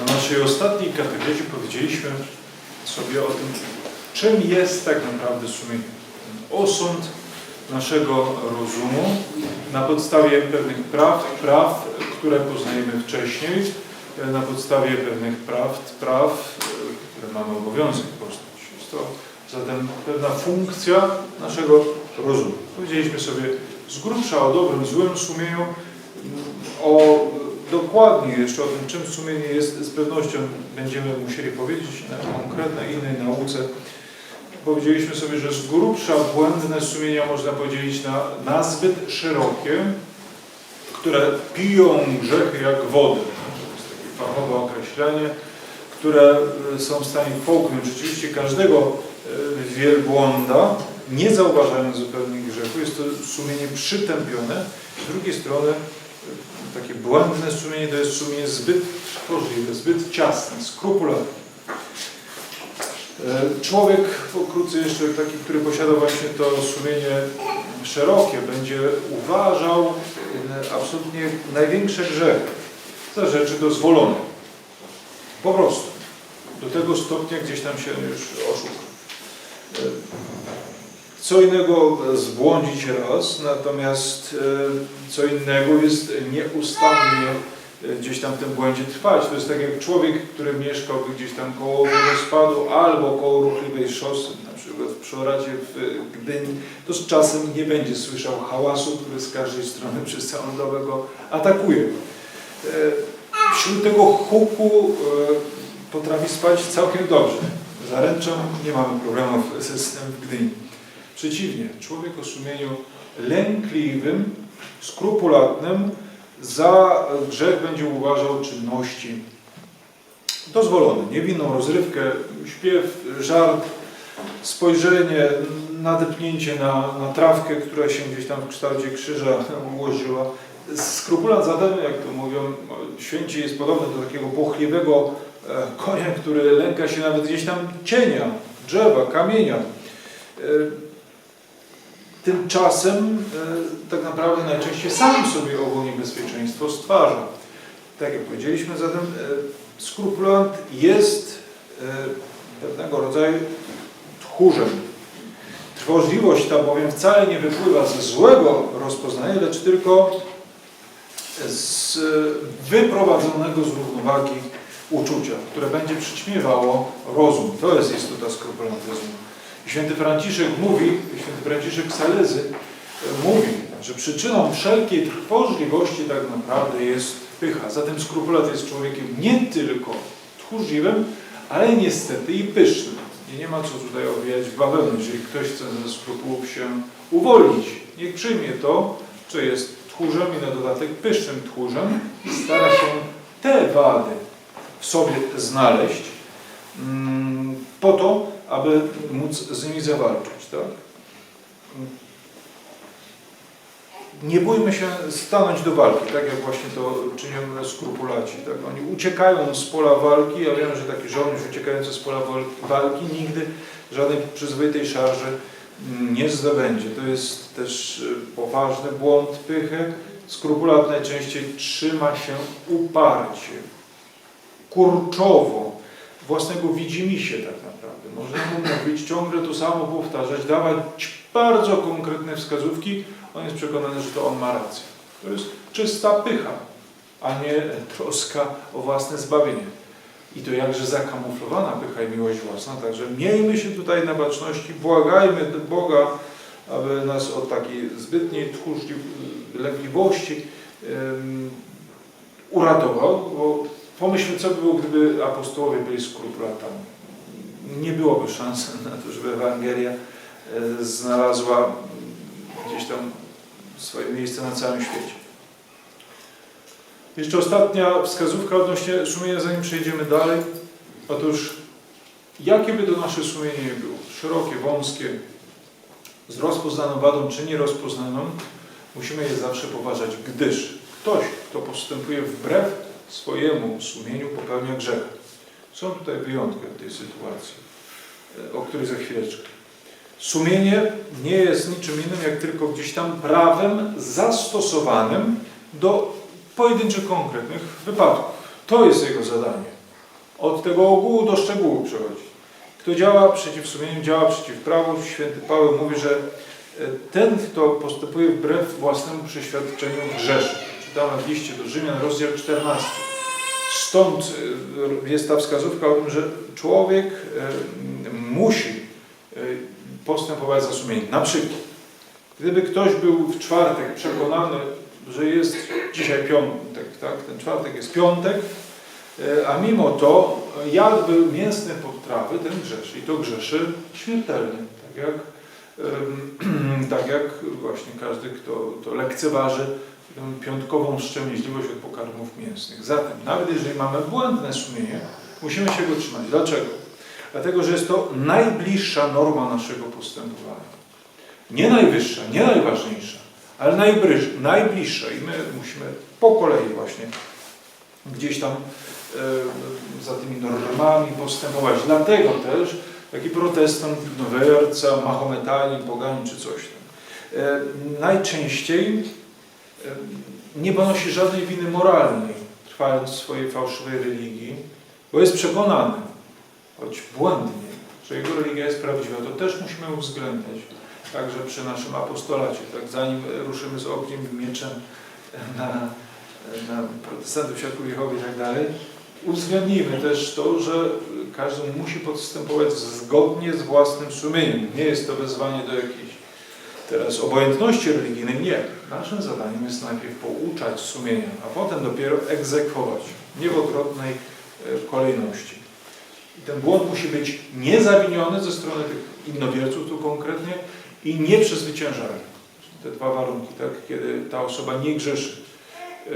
Na naszej ostatniej katechezie powiedzieliśmy sobie o tym, czym jest tak naprawdę sumienie. Osąd naszego rozumu na podstawie pewnych praw, praw, które poznajemy wcześniej, na podstawie pewnych praw, praw, które mamy obowiązek poznać. Jest to zatem pewna funkcja naszego rozumu. Powiedzieliśmy sobie z grubsza o dobrym, złym sumieniu, o dokładnie jeszcze o tym, czym sumienie jest, z pewnością będziemy musieli powiedzieć na konkretnej innej nauce. Powiedzieliśmy sobie, że z grubsza błędne sumienia można podzielić na nazbyt szerokie, które piją grzechy jak wodę. To jest takie fachowe określenie, które są w stanie połknąć rzeczywiście każdego e, wielbłąda, nie zauważając zupełnie grzechu. Jest to sumienie przytępione. Z drugiej strony e, takie błędne sumienie to jest sumienie zbyt tworzywe, zbyt ciasne, skrupulatne. E, Człowiek, pokrótce jeszcze taki, który posiada właśnie to sumienie szerokie, będzie uważał e, absolutnie największe grzechy za rzeczy dozwolone. Po prostu. Do tego stopnia gdzieś tam się już oszuka. E, Co innego zbłądzić raz, natomiast e, co innego jest nieustannie e, gdzieś tam w tym błędzie trwać. To jest tak jak człowiek, który mieszkałby gdzieś tam koło wodospadu albo koło ruchliwej szosy, na przykład w Przoracie w Gdyni, to z czasem nie będzie słyszał hałasu, który z każdej strony przez całą dobę go atakuje. E, Wśród tego huku e, potrafi spać całkiem dobrze. Zaręczam, nie mamy problemów ze snem w Gdyni. Przeciwnie, człowiek o sumieniu lękliwym, skrupulatnym, za grzech będzie uważał czynności dozwolone. Niewinną rozrywkę, śpiew, żart, spojrzenie, nadepnięcie na, na trawkę, która się gdzieś tam w kształcie krzyża ułożyła. Skrupulat zatem, jak to mówią, święci jest podobny do takiego płochliwego e, konia, który lęka się nawet gdzieś tam cienia, drzewa, kamienia. Tymczasem e, tak naprawdę najczęściej sam sobie owo niebezpieczeństwo stwarza. Tak jak powiedzieliśmy, zatem e, skrupulant jest e, pewnego rodzaju tchórzem. Trwożliwość ta bowiem wcale nie wypływa ze złego rozpoznania, lecz tylko z wyprowadzonego z równowagi uczucia, które będzie przyćmiewało rozum. To jest istota skrupulantyzmu. Święty Franciszek mówi, święty Franciszek Salezy e, mówi, że przyczyną wszelkiej trwożliwości tak naprawdę jest pycha. Zatem skrupulat jest człowiekiem nie tylko tchórzliwym, ale niestety i pysznym. I nie ma co tutaj owijać w bawełnę. Jeżeli ktoś chce ze skrupułów się uwolnić, niech przyjmie to, co jest tchórzem i na dodatek pysznym tchórzem i stara się te wady w sobie znaleźć mm, po to, aby móc z nimi zawalczyć. Tak? Nie bójmy się stanąć do walki, tak jak właśnie to czynią skrupulaci. Tak? Oni uciekają z pola walki, ja wiem, że taki żołnierz uciekający z pola walki nigdy żadnej przyzwoitej szarży nie zdobędzie. To jest też poważny błąd pychy. Skrupulat najczęściej trzyma się uparcie, kurczowo, własnego widzimisię tak naprawdę. Można mu mówić, ciągle to samo powtarzać, dawać bardzo konkretne wskazówki. On jest przekonany, że to on ma rację. To jest czysta pycha, a nie troska o własne zbawienie. I to jakże zakamuflowana pycha i miłość własna. Także miejmy się tutaj na baczności, błagajmy Boga, aby nas od takiej zbytniej tchórzliwości um, uratował, bo Pomyślmy, co by było, gdyby apostołowie byli skrupulatami. Nie byłoby szans na to, żeby Ewangelia e, znalazła gdzieś tam swoje miejsce na całym świecie. Jeszcze ostatnia wskazówka odnośnie sumienia, zanim przejdziemy dalej. Otóż, jakie by to nasze sumienie nie było, szerokie, wąskie, z rozpoznaną wadą czy nierozpoznaną, musimy je zawsze poważać, gdyż ktoś, kto postępuje wbrew swojemu sumieniu popełnia grzech. Są tutaj wyjątki od tej sytuacji, e, o której za chwileczkę. Sumienie nie jest niczym innym, jak tylko gdzieś tam prawem zastosowanym do pojedynczych, konkretnych wypadków. To jest jego zadanie. Od tego ogółu do szczegółu przechodzi. Kto działa przeciw sumieniu, działa przeciw prawu. Święty Paweł mówi, że e, ten, kto postępuje wbrew własnemu przeświadczeniu, grzeszy. Czytamy w liście do Rzymian, rozdział 14. Stąd e, jest ta wskazówka o tym, że człowiek e, musi e, postępować za sumieniem. Na przykład, gdyby ktoś był w czwartek przekonany, że jest dzisiaj piątek, tak? ten czwartek jest piątek, a mimo to jadłby mięsne potrawy, ten grzeszy. I to grzeszy śmiertelnie. Tak jak, tak jak właśnie każdy, kto to lekceważy piątkową wstrzemięźliwość od pokarmów mięsnych. Zatem, nawet jeżeli mamy błędne sumienie, musimy się go trzymać. Dlaczego? Dlatego, że jest to najbliższa norma naszego postępowania. Nie najwyższa, nie najważniejsza, ale najbliż- najbliższa. I my musimy po kolei właśnie gdzieś tam e, za tymi normami postępować. Dlatego też taki protestant, nowerca, mahometanin, poganin czy coś tam. E, najczęściej nie ponosi żadnej winy moralnej, trwając w swojej fałszywej religii, bo jest przekonany, choć błędnie, że jego religia jest prawdziwa. To też musimy uwzględniać. Także przy naszym apostolacie, tak zanim ruszymy z ogniem i mieczem na, na protestantów, świadków Jehowy i tak dalej, uwzględnijmy też to, że każdy musi postępować zgodnie z własnym sumieniem. Nie jest to wezwanie do jakiejś teraz obojętności religijnej. Nie. Naszym zadaniem jest najpierw pouczać sumienia, a potem dopiero egzekwować. Nie w odwrotnej e, kolejności. I ten błąd musi być niezawiniony ze strony tych innowierców tu konkretnie i nieprzezwyciężalny. Te dwa warunki, tak? Kiedy ta osoba nie grzeszy e,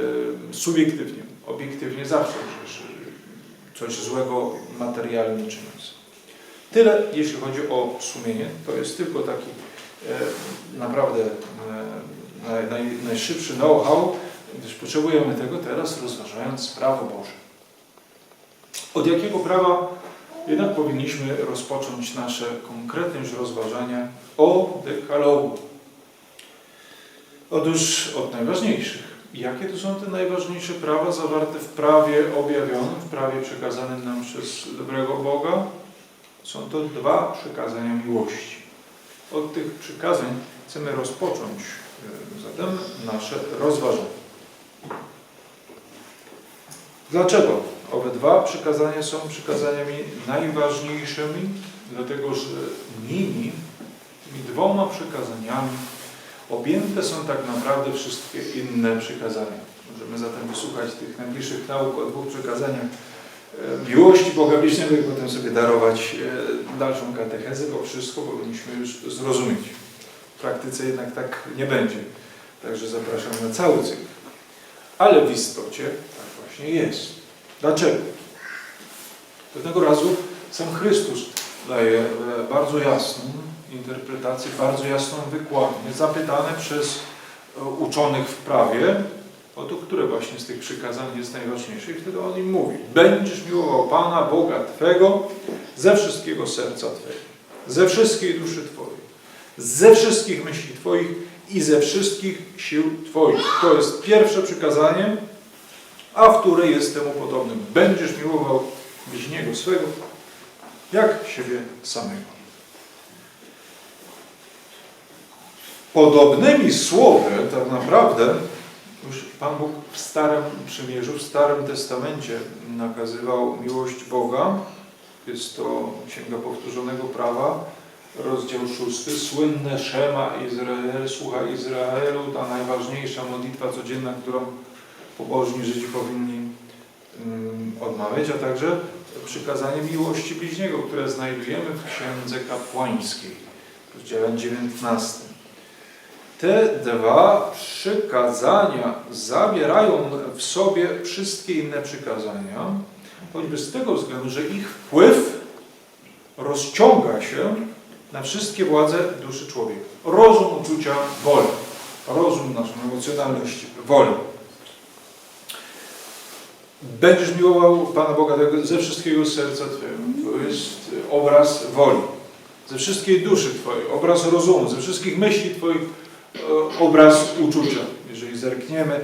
subiektywnie, obiektywnie zawsze grzeszy, coś złego materialnie czyniąc. Tyle, jeśli chodzi o sumienie. To jest tylko taki naprawdę e, naj, naj, najszybszy know-how, gdyż potrzebujemy tego teraz, rozważając prawo Boże. Od jakiego prawa jednak powinniśmy rozpocząć nasze konkretne już rozważania o dekalogu? Otóż od najważniejszych. Jakie to są te najważniejsze prawa zawarte w prawie objawionym, w prawie przekazanym nam przez dobrego Boga? Są to dwa przykazania miłości. Od tych przykazań chcemy rozpocząć e, zatem nasze rozważanie. Dlaczego owe dwa przykazania są przykazaniami najważniejszymi? Dlatego, że nimi, tymi dwoma przykazaniami, objęte są tak naprawdę wszystkie inne przykazania. Możemy zatem wysłuchać tych najbliższych nauk o dwóch przykazaniach miłości Boga bliźniego i potem sobie darować e, dalszą katechezę, bo wszystko powinniśmy już zrozumieć. W praktyce jednak tak nie będzie. Także zapraszam na cały cykl. Ale w istocie tak właśnie jest. Dlaczego? Pewnego razu sam Chrystus daje e, bardzo jasną interpretację, bardzo jasną wykładnię, zapytane przez e, uczonych w prawie, o to, które właśnie z tych przykazań jest najważniejsze. I wtedy on im mówi, będziesz miłował Pana, Boga Twego, ze wszystkiego serca Twego, ze wszystkiej duszy Twojej, ze wszystkich myśli Twoich i ze wszystkich sił Twoich. To jest pierwsze przykazanie, a w które jest temu podobnym. Będziesz miłował bliźniego swego, jak siebie samego. Podobnymi słowy, tak naprawdę, już Pan Bóg w Starym Przymierzu, w Starym Testamencie nakazywał miłość Boga. Jest to Księga Powtórzonego Prawa, rozdział 6, słynne Szema Izrael, słucha Izraelu, ta najważniejsza modlitwa codzienna, którą pobożni Żydzi powinni mm, odmawiać, a także przykazanie miłości bliźniego, które znajdujemy w Księdze Kapłańskiej, rozdziale 19. Te dwa przykazania zawierają w sobie wszystkie inne przykazania, choćby z tego względu, że ich wpływ rozciąga się na wszystkie władze duszy człowieka. Rozum, uczucia, wolę. Rozum naszą emocjonalność, wolę. Będziesz miłował Pana Boga ze wszystkiego serca Twojego. To jest obraz woli. Ze wszystkiej duszy Twojej, obraz rozumu, ze wszystkich myśli Twoich, obraz uczucia. Jeżeli zerkniemy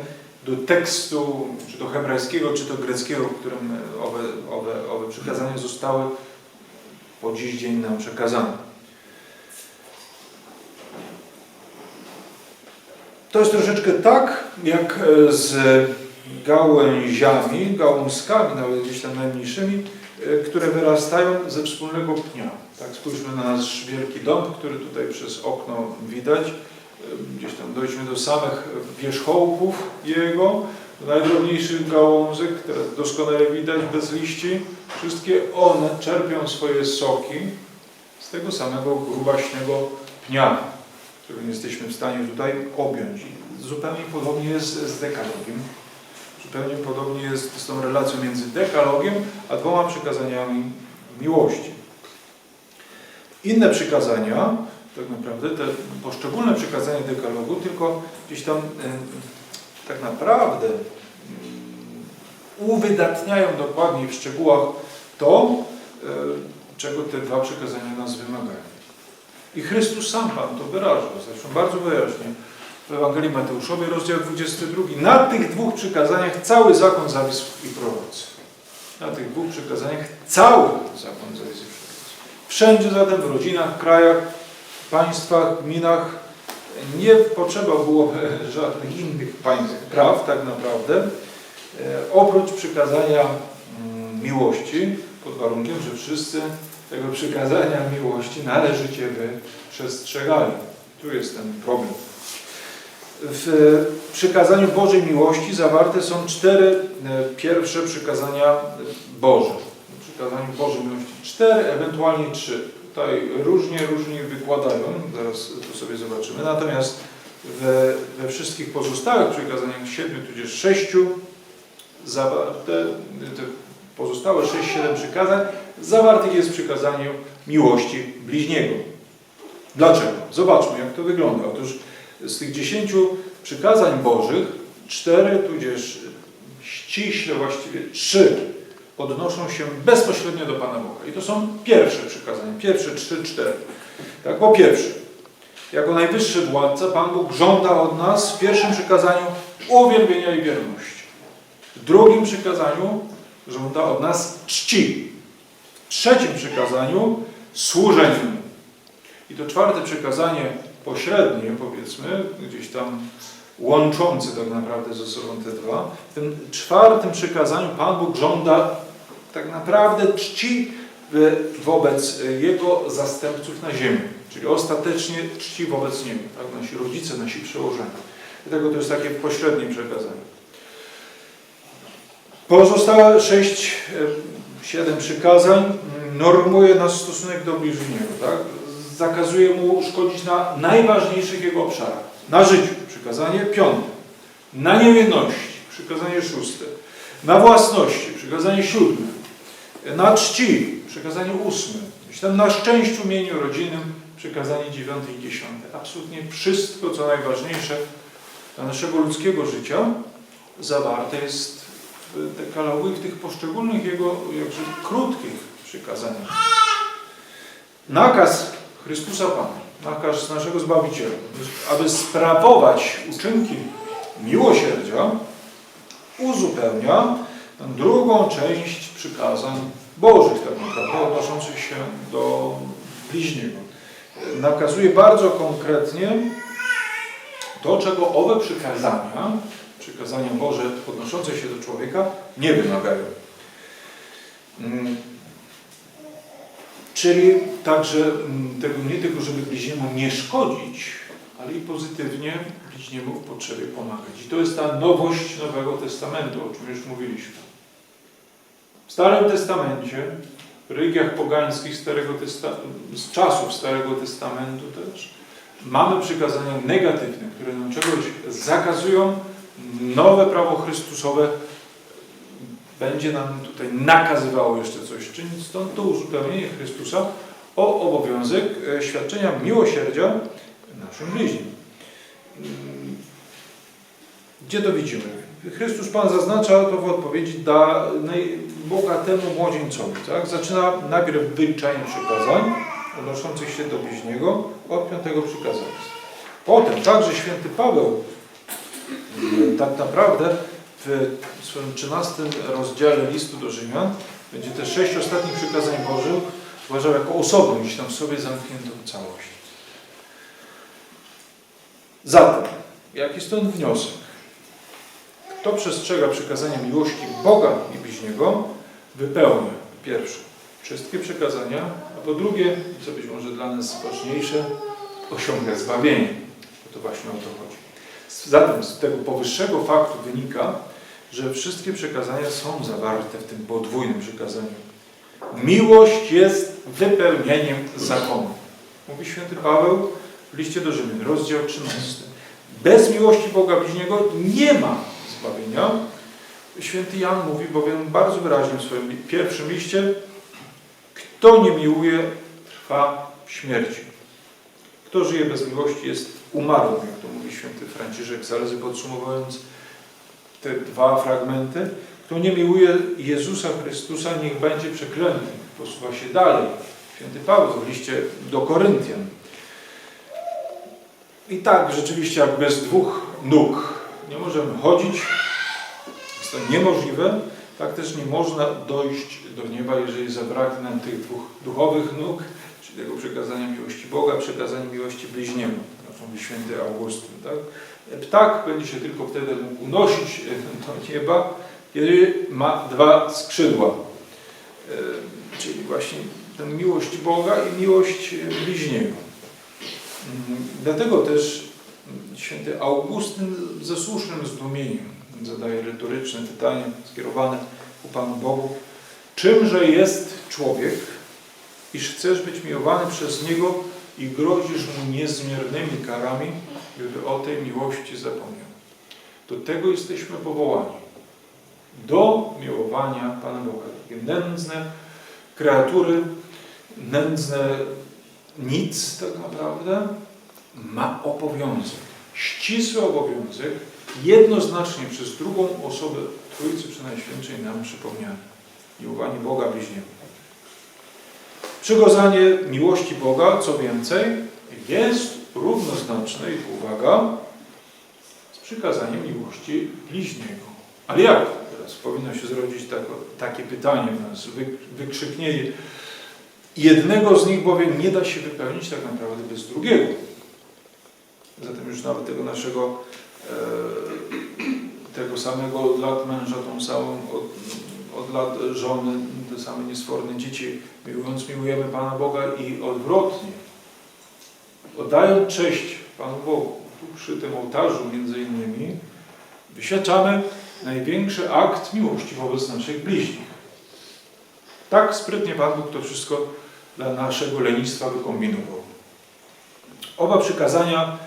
do tekstu, czy do hebrajskiego, czy do greckiego, w którym owe, owe, owe przykazania zostały po dziś dzień nam przekazane. To jest troszeczkę tak, jak e, z gałęziami, gałązkami, nawet gdzieś tam najmniejszymi, e, które wyrastają ze wspólnego pnia. Tak, spójrzmy na nasz wielki dom, który tutaj przez okno widać. Gdzieś tam dojdźmy do samych wierzchołków jego, najdrobniejszych gałązek, które doskonale widać bez liści. Wszystkie one czerpią swoje soki z tego samego grubaśnego pnia, który nie jesteśmy w stanie tutaj objąć. Zupełnie podobnie jest z dekalogiem. Zupełnie podobnie jest z tą relacją między dekalogiem a dwoma przykazaniami miłości. Inne przykazania, tak naprawdę te poszczególne przykazania dekalogu, tylko gdzieś tam e, tak naprawdę mm, uwydatniają dokładniej w szczegółach to, e, czego te dwa przykazania nas wymagają. I Chrystus sam Pan to wyrażał, zresztą bardzo wyraźnie w Ewangelii Mateuszowej, rozdział 22. Na tych dwóch przykazaniach cały zakon zawisł i prorocy. Na tych dwóch przykazaniach cały zakon zawisł i prorocy. Wszędzie zatem, w rodzinach, krajach, państwach, gminach nie potrzeba było żadnych innych państw, praw tak naprawdę, e, oprócz przykazania mm, miłości, pod warunkiem, że wszyscy tego przykazania miłości należycie by przestrzegali. Tu jest ten problem. W przykazaniu Bożej miłości zawarte są cztery e, pierwsze przykazania Boże. W przykazaniu Bożej miłości cztery, ewentualnie trzy. Tutaj różnie, różnie wykładają, zaraz to sobie zobaczymy. Natomiast we, we wszystkich pozostałych przykazaniach, siedmiu tudzież sześciu, te pozostałe sześć, siedem przykazań, zawartych jest w przykazaniu miłości bliźniego. Dlaczego? Zobaczmy, jak to wygląda. Otóż z tych dziesięciu przykazań Bożych, cztery, tudzież ściśle właściwie trzy odnoszą się bezpośrednio do Pana Boga. I to są pierwsze przykazania, pierwsze trzy, cztery. Tak, po pierwsze, jako najwyższy władca Pan Bóg żąda od nas w pierwszym przykazaniu uwielbienia i wierności. W drugim przykazaniu żąda od nas czci. W trzecim przykazaniu służenia. I to czwarte przykazanie pośrednie, powiedzmy, gdzieś tam łączące tak naprawdę ze sobą te dwa. W tym czwartym przykazaniu Pan Bóg żąda tak naprawdę czci wobec Jego zastępców na ziemi. Czyli ostatecznie czci wobec Niego. Tak? Nasi rodzice, nasi przełożeni. Dlatego to jest takie pośrednie przekazanie. Pozostałe sześć, e, siedem przykazań normuje nasz stosunek do bliźniego. Tak? Zakazuje mu szkodzić na najważniejszych jego obszarach. Na życiu, przykazanie piąte. Na niewinności, przykazanie szóste. Na własności, przykazanie siódme. Na czci, przykazanie ósme. Tam na szczęściu, mieniu rodzinnym, przykazanie dziewiąte i dziesiąte. Absolutnie wszystko, co najważniejsze dla naszego ludzkiego życia, zawarte jest w dekalogu w tych poszczególnych jego jakże krótkich przykazaniach. Nakaz Chrystusa Pana, nakaz naszego Zbawiciela, aby sprawować uczynki miłosierdzia, uzupełnia drugą część przykazań Bożych, tak naprawdę, odnoszących się do bliźniego. Nakazuje bardzo konkretnie to, czego owe przykazania, przykazania Boże odnoszące się do człowieka, nie wymagają. Mm. Czyli także mm, tego nie tylko, żeby bliźniemu nie szkodzić, ale i pozytywnie bliźniemu w potrzebie pomagać. I to jest ta nowość Nowego Testamentu, o czym już mówiliśmy. W Starym Testamencie, w religiach pogańskich Starego Testa- z czasów Starego Testamentu też, mamy przykazania negatywne, które nam czegoś zakazują. Nowe prawo Chrystusowe będzie nam tutaj nakazywało jeszcze coś czynić. Stąd to uzupełnienie Chrystusa o obowiązek e, świadczenia miłosierdzia naszym bliźnim. Mm, Gdzie to widzimy? Chrystus Pan zaznacza to w odpowiedzi da bogatemu młodzieńcowi. Tak? Zaczyna najpierw wyliczeniem przykazań odnoszących się do bliźniego od piątego przykazania. Potem także święty Paweł Tak naprawdę w swoim 13 rozdziale listu do Rzymian będzie te sześć ostatnich przykazań Bożych uważał jako osobną, gdzieś tam w sobie zamkniętą całość. Zatem, jaki stąd wniosek? Kto przestrzega przykazania miłości Boga i bliźniego, wypełnia pierwsze wszystkie przekazania, a po drugie, co być może dla nas ważniejsze, osiąga zbawienie. Bo to właśnie o to chodzi. Zatem z tego powyższego faktu wynika, że wszystkie przekazania są zawarte w tym podwójnym przykazaniu. Miłość jest wypełnieniem zakonu. Mówi święty Paweł w liście do Rzymian, rozdział 13. Bez miłości Boga bliźniego nie ma zbawienia. Święty Jan mówi bowiem bardzo wyraźnie w swoim pierwszym liście, kto nie miłuje, trwa w śmierci. Kto żyje bez miłości jest umarłym, jak to mówi święty Franciszek Zalezy, podsumowując te dwa fragmenty. Kto nie miłuje Jezusa Chrystusa, niech będzie przeklęty. Posuwa się dalej. Święty Paweł w liście do Koryntian. I tak, rzeczywiście, jak bez dwóch nóg nie możemy chodzić, jest to niemożliwe, tak też nie można dojść do nieba, jeżeli zabraknie nam tych dwóch duchowych nóg, czyli tego przekazania miłości Boga, przekazania miłości bliźniemu, tak mówi święty Augustyn. Tak? Ptak będzie się tylko wtedy mógł unosić do nieba, kiedy ma dwa skrzydła. E, Czyli właśnie tę miłość Boga i miłość bliźniego. Mm, Dlatego też święty Augustyn ze słusznym zdumieniem zadaje retoryczne pytanie skierowane ku Panu Bogu. Czymże jest człowiek, iż chcesz być miłowany przez Niego i grozisz Mu niezmiernymi karami, gdyby o tej miłości zapomniał. Do tego jesteśmy powołani. Do miłowania Pana Boga. Takie nędzne kreatury, nędzne nic tak naprawdę, ma obowiązek, ścisły obowiązek, jednoznacznie przez drugą osobę Trójcy Przenajświętszej nam przypomniany. Miłowanie Boga bliźniego. Przykazanie miłości Boga, co więcej, jest równoznaczne, i uwaga, z przykazaniem miłości bliźniego. Ale jak? Teraz powinno się zrodzić takie pytanie w nas, wy, wykrzyknienie. Jednego z nich bowiem nie da się wypełnić tak naprawdę bez drugiego. Zatem już nawet tego naszego, e, tego samego od lat męża, tą samą od, od lat żony, te same niesforne dzieci, miłując miłujemy Pana Boga i odwrotnie. Oddając cześć Panu Bogu, tu przy tym ołtarzu między innymi, wyświadczamy największy akt miłości wobec naszych bliźnich. Tak sprytnie Pan Bóg to wszystko dla naszego lenistwa wykombinował. Oba przykazania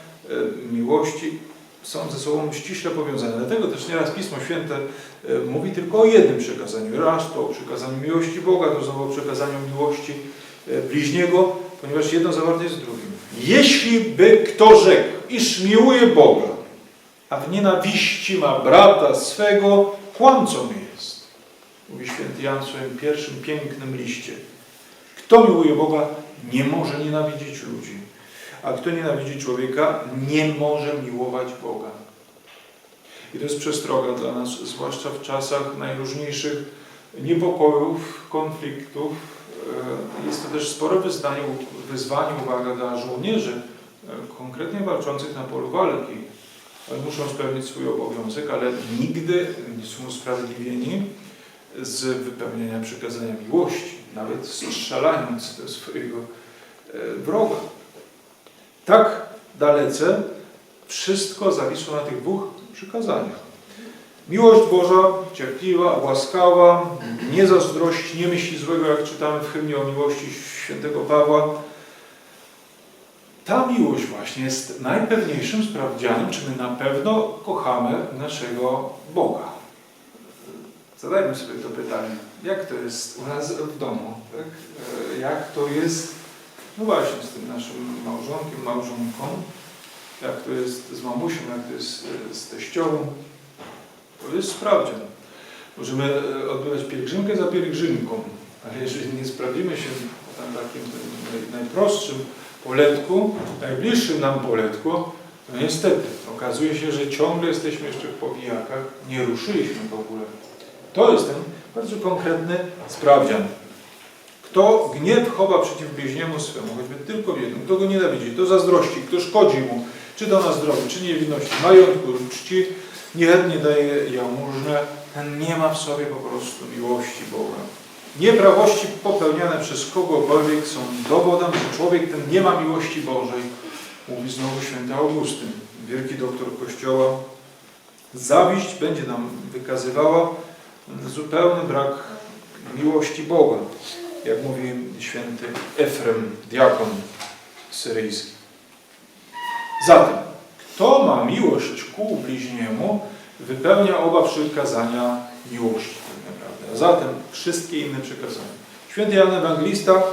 miłości są ze sobą ściśle powiązane. Dlatego też nieraz Pismo Święte e, mówi tylko o jednym przykazaniu. Raz to o przykazaniu miłości Boga, to znowu o przekazaniu miłości e, bliźniego, ponieważ jedno zawarte jest drugim. Jeśli by kto rzekł, iż miłuje Boga, a w nienawiści ma brata swego, kłamcą jest. Mówi święty Jan w swoim pierwszym pięknym liście. Kto miłuje Boga, nie może nienawidzić ludzi. A kto nienawidzi człowieka, nie może miłować Boga. I to jest przestroga dla nas, zwłaszcza w czasach najróżniejszych niepokojów, konfliktów. E, Jest to też spore wyznanie, wyzwanie, uwaga, dla żołnierzy, e, konkretnie walczących na polu walki. Muszą spełnić swój obowiązek, ale nigdy nie są usprawiedliwieni z wypełnienia przekazania miłości, nawet strzelając do swojego e, wroga. Tak dalece wszystko zawisło na tych dwóch przykazaniach. Miłość Boża, cierpliwa, łaskawa, nie zazdrości, nie myśli złego, jak czytamy w hymnie o miłości świętego Pawła. Ta miłość właśnie jest najpewniejszym sprawdzianem, czy my na pewno kochamy naszego Boga. Zadajmy sobie to pytanie. Jak to jest u nas w domu? Tak? E, Jak to jest, no właśnie, z tym naszym małżonkiem, małżonką? Jak to jest z mamusią, jak to jest e, z teściową? To jest sprawdzian. Możemy e, odbywać pielgrzymkę za pielgrzymką, ale jeżeli nie sprawdzimy się na takim najprostszym poletku, najbliższym nam poletku, No niestety, okazuje się, że ciągle jesteśmy jeszcze w powijakach, nie ruszyliśmy w ogóle. To jest ten bardzo konkretny sprawdzian. Kto gniew chowa przeciw bliźniemu swemu, choćby tylko w jednym, kto go nienawidzi, kto zazdrości, kto szkodzi mu, czy do nas zdrowiu, czy niewinności, majątku, czci, niechętnie daje jałmużnę, ten nie ma w sobie po prostu miłości Boga. Nieprawości popełniane przez kogokolwiek są dowodem, że człowiek ten nie ma miłości Bożej, mówi znowu święty Augustyn, wielki doktor Kościoła. Zawiść będzie nam wykazywała zupełny brak miłości Boga, jak mówi święty Efrem, diakon syryjski. Zatem, kto ma miłość ku bliźniemu, wypełnia oba przykazania miłości, tak naprawdę. A zatem wszystkie inne przykazania. Święty Jan Ewangelista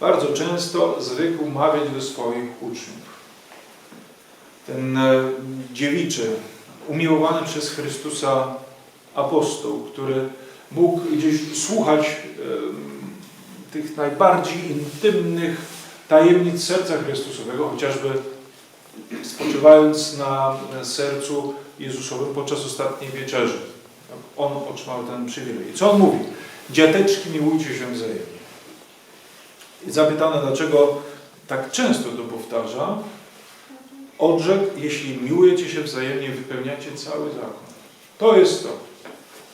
bardzo często zwykł mawiać do swoich uczniów. Ten e, dziewiczy, umiłowany przez Chrystusa apostoł, który mógł gdzieś słuchać tych najbardziej intymnych tajemnic serca Chrystusowego, chociażby spoczywając na sercu Jezusowym podczas ostatniej wieczerzy. On otrzymał ten przywilej. I co on mówi? Dziateczki, miłujcie się wzajemnie. I zapytane, dlaczego tak często to powtarza, odrzekł, jeśli miłujecie się wzajemnie, wypełniacie cały zakon. To jest to.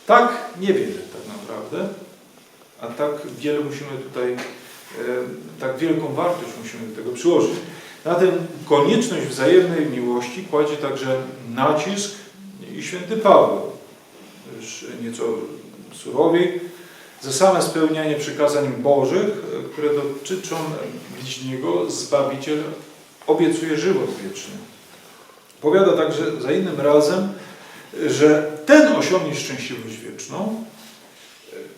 Tak niewiele tak naprawdę, a tak wiele musimy tutaj, e, tak wielką wartość musimy do tego przyłożyć. Na tę konieczność wzajemnej miłości kładzie także nacisk i święty Paweł, już nieco surowiej, za same spełnianie przykazań Bożych, które dotyczą bliźniego, Zbawiciel obiecuje żywot wieczny. Powiada także za innym razem, że ten osiągnie szczęśliwość wieczną,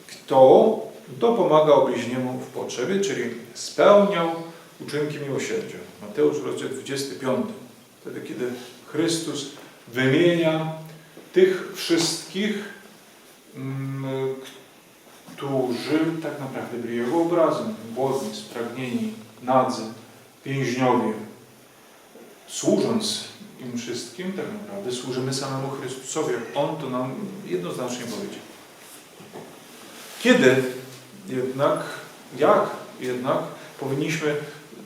kto dopomagał bliźniemu w potrzebie, czyli spełniał uczynki miłosierdzia. Mateusz rozdział 25. Wtedy, kiedy Chrystus wymienia tych wszystkich, mm, którzy tak naprawdę byli Jego obrazem, głodni, spragnieni, nadzy, więźniowie. Służąc im wszystkim, tak naprawdę służymy samemu Chrystusowi. On to nam jednoznacznie powiedział. Kiedy jednak, jak jednak powinniśmy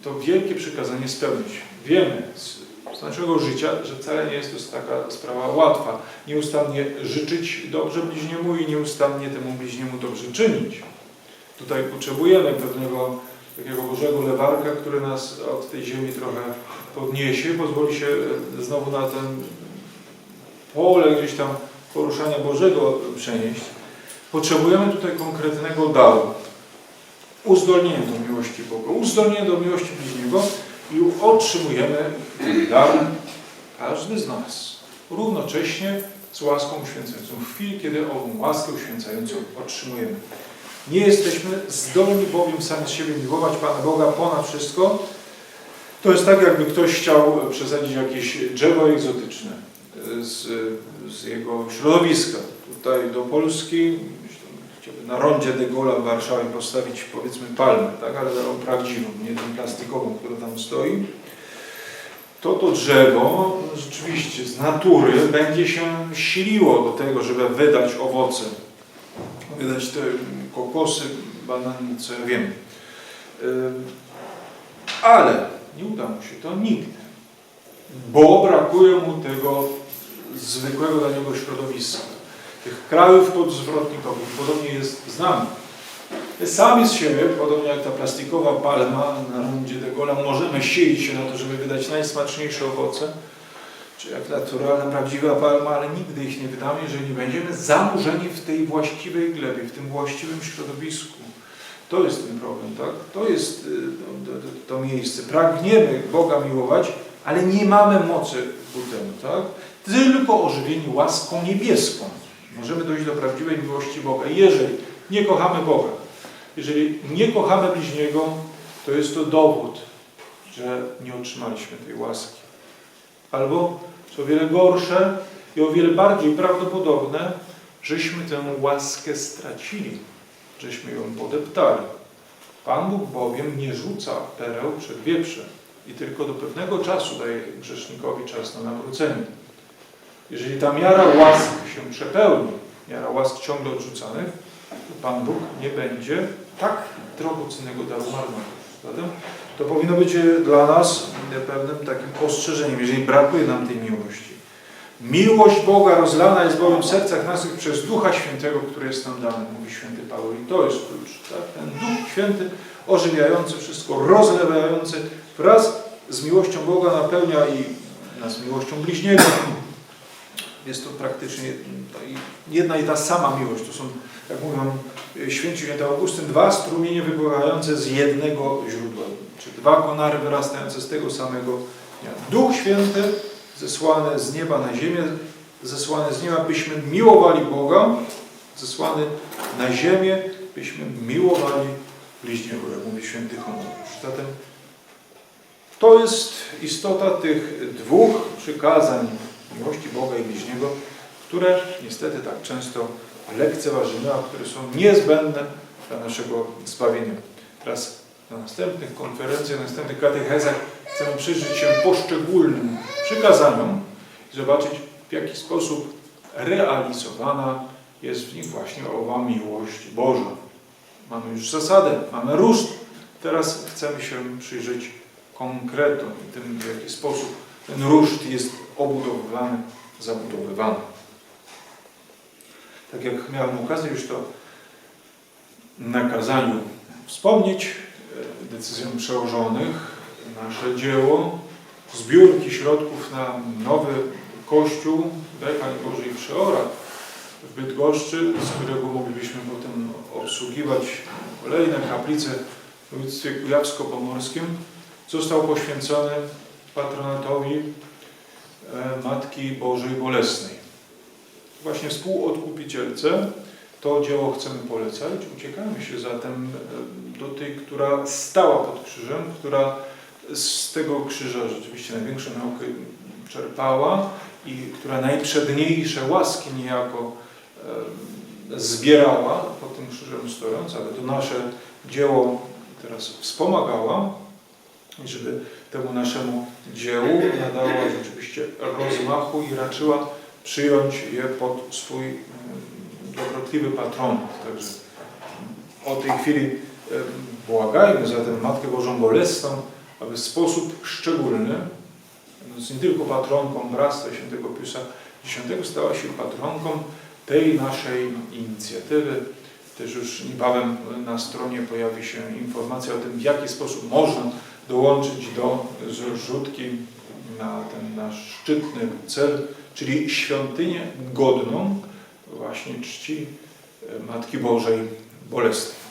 to wielkie przykazanie spełnić? Wiemy z, z naszego życia, że wcale nie jest to taka sprawa łatwa. Nieustannie życzyć dobrze bliźniemu i nieustannie temu bliźniemu dobrze czynić. Tutaj potrzebujemy pewnego takiego Bożego lewarka, który nas od tej ziemi trochę podniesie, pozwoli się znowu na ten pole gdzieś tam poruszania Bożego przenieść. Potrzebujemy tutaj konkretnego daru. Uzdolnienie do miłości Boga, uzdolnienie do miłości bliźniego i otrzymujemy ten dar każdy z nas. Równocześnie z łaską uświęcającą. W chwili, kiedy ową łaskę uświęcającą otrzymujemy. Nie jesteśmy zdolni bowiem sami z siebie miłować Pana Boga ponad wszystko. To jest tak, jakby ktoś chciał przesadzić jakieś drzewo egzotyczne z, z jego środowiska. Tutaj do Polski, na rondzie de Gaulle w Warszawie postawić powiedzmy palmę, tak? ale taką prawdziwą, nie tą plastikową, która tam stoi. To to drzewo rzeczywiście z natury będzie się siliło do tego, żeby wydać owoce wydać te kokosy, banany, co ja wiem. Ale nie uda mu się to nigdy, bo brakuje mu tego zwykłego dla niego środowiska, tych krajów podzwrotnikowych. Podobnie jest z nami. Sami z siebie, podobnie jak ta plastikowa palma na rundzie de Gaulle, możemy silić się na to, żeby wydać najsmaczniejsze owoce, czy jak naturalna, prawdziwa palma, ale nigdy ich nie wydamy, jeżeli nie będziemy zanurzeni w tej właściwej glebie, w tym właściwym środowisku. To jest ten problem, tak? To jest to, to, to miejsce. Pragniemy Boga miłować, ale nie mamy mocy ku temu, tak? Tylko ożywieni łaską niebieską możemy dojść do prawdziwej miłości Boga. Jeżeli nie kochamy Boga, jeżeli nie kochamy bliźniego, to jest to dowód, że nie otrzymaliśmy tej łaski. Albo co o wiele gorsze i o wiele bardziej prawdopodobne, żeśmy tę łaskę stracili, żeśmy ją podeptali. Pan Bóg bowiem nie rzuca pereł przed wieprze. i tylko do pewnego czasu daje grzesznikowi czas na nawrócenie. Jeżeli ta miara łask się przepełni, miara łask ciągle odrzucanych, to Pan Bóg nie będzie tak drogocennego daru marnować. To powinno być e, dla nas pewnym takim ostrzeżeniem, jeżeli brakuje nam tej miłości. Miłość Boga rozlana jest bowiem w sercach naszych przez Ducha Świętego, który jest nam dany, mówi święty Paweł. I to jest klucz. Tak? Ten Duch Święty ożywiający wszystko, rozlewający wraz z miłością Boga napełnia i nas miłością bliźniego. Jest to praktycznie jedna i ta sama miłość. To są, jak mówią święci święty Augustyn, dwa strumienie wypływające z jednego źródła, czy dwa konary wyrastające z tego samego dnia. Duch Święty zesłany z nieba na ziemię, zesłany z nieba, byśmy miłowali Boga, zesłany na ziemię, byśmy miłowali bliźniego, jak mówi święty Honoriusz. Zatem to jest istota tych dwóch przykazań miłości Boga i bliźniego, które niestety tak często lekceważymy, a które są niezbędne dla naszego zbawienia. Teraz na następnych konferencjach, na następnych katechezach chcemy przyjrzeć się poszczególnym przykazaniom i zobaczyć, w jaki sposób realizowana jest w nich właśnie owa miłość Boża. Mamy już zasadę, mamy ruszt. Teraz chcemy się przyjrzeć konkretom i tym, w jaki sposób ten ruszt jest obudowywany, zabudowywany. Tak jak miałem okazję już to na kazaniu wspomnieć, e, decyzją przełożonych, nasze dzieło, zbiórki środków na nowy kościół Dekani Bożej Przeora w Bydgoszczy, z którego moglibyśmy potem obsługiwać kolejne kaplice w województwie kujawsko-pomorskim, został poświęcony patronatowi e, Matki Bożej Bolesnej. Właśnie współodkupicielce to dzieło chcemy polecać. Uciekamy się zatem e, do tej, która stała pod krzyżem, która z tego krzyża rzeczywiście największą naukę czerpała i która najprzedniejsze łaski niejako e, zbierała pod tym krzyżem stojąc, ale to nasze dzieło teraz wspomagała i żeby temu naszemu dziełu nadała rzeczywiście rozmachu i raczyła przyjąć je pod swój mm, dobrotliwy patronat. Także o tej chwili błagajmy zatem Matkę Bożą Bolesną, aby w sposób szczególny, nie tylko patronką Bractwa Świętego Piusa X, stała się patronką tej naszej inicjatywy. Też już niebawem na stronie pojawi się informacja o tym, w jaki sposób można dołączyć do zrzutki na ten nasz szczytny cel, czyli świątynię godną właśnie czci Matki Bożej Bolesnej.